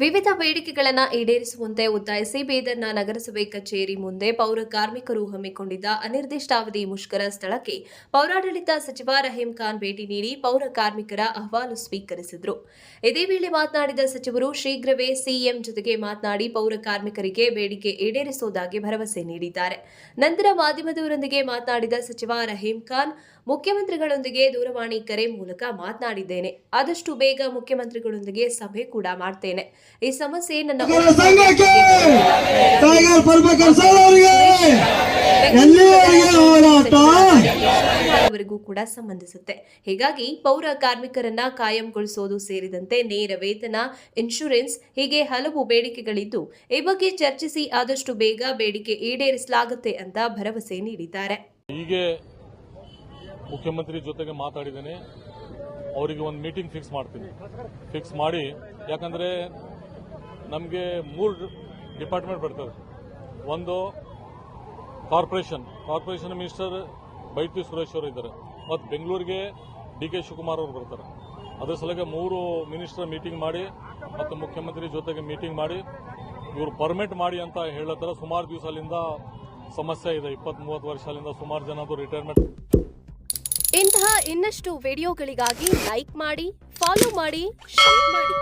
ವಿವಿಧ ಬೇಡಿಕೆಗಳನ್ನು ಈಡೇರಿಸುವಂತೆ ಒತ್ತಾಯಿಸಿ ಬೀದರ್ನ ನಗರಸಭೆ ಕಚೇರಿ ಮುಂದೆ ಪೌರ ಕಾರ್ಮಿಕರು ಹಮ್ಮಿಕೊಂಡಿದ್ದ ಅನಿರ್ದಿಷ್ಟಾವಧಿ ಮುಷ್ಕರ ಸ್ಥಳಕ್ಕೆ ಪೌರಾಡಳಿತ ಸಚಿವ ರಹೀಂ ಖಾನ್ ಭೇಟಿ ನೀಡಿ ಪೌರ ಕಾರ್ಮಿಕರ ಅಹವಾಲು ಸ್ವೀಕರಿಸಿದರು. ಇದೇ ವೇಳೆ ಮಾತನಾಡಿದ ಸಚಿವರು, ಶೀಘ್ರವೇ ಸಿಎಂ ಜೊತೆಗೆ ಮಾತನಾಡಿ ಪೌರ ಕಾರ್ಮಿಕರಿಗೆ ಬೇಡಿಕೆ ಈಡೇರಿಸುವುದಾಗಿ ಭರವಸೆ ನೀಡಿದ್ದಾರೆ. ನಂತರ ಮಾಧ್ಯಮದವರೊಂದಿಗೆ ಮಾತನಾಡಿದ ಸಚಿವ ರಹೀಂ ಖಾನ್, ಮುಖ್ಯಮಂತ್ರಿಗಳೊಂದಿಗೆ ದೂರವಾಣಿ ಕರೆ ಮೂಲಕ ಮಾತನಾಡಿದ್ದೇನೆ. ಆದಷ್ಟು ಬೇಗ ಮುಖ್ಯಮಂತ್ರಿಗಳೊಂದಿಗೆ ಸಭೆ ಕೂಡ ಮಾಡ್ತೇನೆ. ಈ ಸಮಸ್ಯೆ ನನ್ನ ಕೂಡ ಸಂಬಂಧಿಸುತ್ತೆ. ಹೀಗಾಗಿ ಪೌರ ಕಾರ್ಮಿಕರನ್ನ ಕಾಯಂಗೊಳಿಸೋದು ಸೇರಿದಂತೆ ನೇರ ವೇತನ ಇನ್ಶೂರೆನ್ಸ್ ಹೀಗೆ ಹಲವು ಬೇಡಿಕೆಗಳಿದ್ದು ಈ ಬಗ್ಗೆ ಚರ್ಚಿಸಿ ಆದಷ್ಟು ಬೇಗ ಬೇಡಿಕೆ ಈಡೇರಿಸಲಾಗುತ್ತೆ ಅಂತ ಭರವಸೆ ನೀಡಿದ್ದಾರೆ. ಹೀಗೆ ಮುಖ್ಯಮಂತ್ರಿ ಜೊತೆಗೆ ಮಾತಾಡಿದ್ದೇನೆ. ಅವರಿಗೆ ಒಂದು ಮೀಟಿಂಗ್ ಫಿಕ್ಸ್ ಮಾಡ್ತೀನಿ. ಫಿಕ್ಸ್ ಮಾಡಿ ಯಾಕಂದರೆ ನಮಗೆ ಮೂರು ಡಿಪಾರ್ಟ್ಮೆಂಟ್ ಬರ್ತದೆ. ಒಂದು corporation. Corporation minister Byrathi Suresh ಅವರು ಇದ್ದಾರೆ ಮತ್ತು ಬೆಂಗಳೂರಿಗೆ ಡಿ ಕೆ ಶಿವಕುಮಾರ್ ಅವರು ಬರ್ತಾರೆ. ಅದರ ಸಲುವಾಗಿ ಮೂರು ಮಿನಿಸ್ಟರ್ ಮೀಟಿಂಗ್ ಮಾಡಿ, ಮತ್ತು ಮುಖ್ಯಮಂತ್ರಿ ಜೊತೆಗೆ ಮೀಟಿಂಗ್ ಮಾಡಿ, ಇವರು ಪರ್ಮಿಟ್ ಮಾಡಿ ಅಂತ ಹೇಳತ್ತಾರ ಸುಮಾರು ದಿವಸ ಸಮಸ್ಯೆ ಇದೆ. ಇಪ್ಪತ್ತ್ ಮೂವತ್ತು ವರ್ಷದಿಂದ ಅಲ್ಲಿಂದ ಸುಮಾರು ಜನದು ರಿಟೈರ್ಮೆಂಟ್ ಇಂತಹ ಇನ್ನಷ್ಟು ವಿಡಿಯೋಗಳಿಗಾಗಿ ಲೈಕ್ ಮಾಡಿ, ಫಾಲೋ ಮಾಡಿ, ಶೇರ್ ಮಾಡಿ.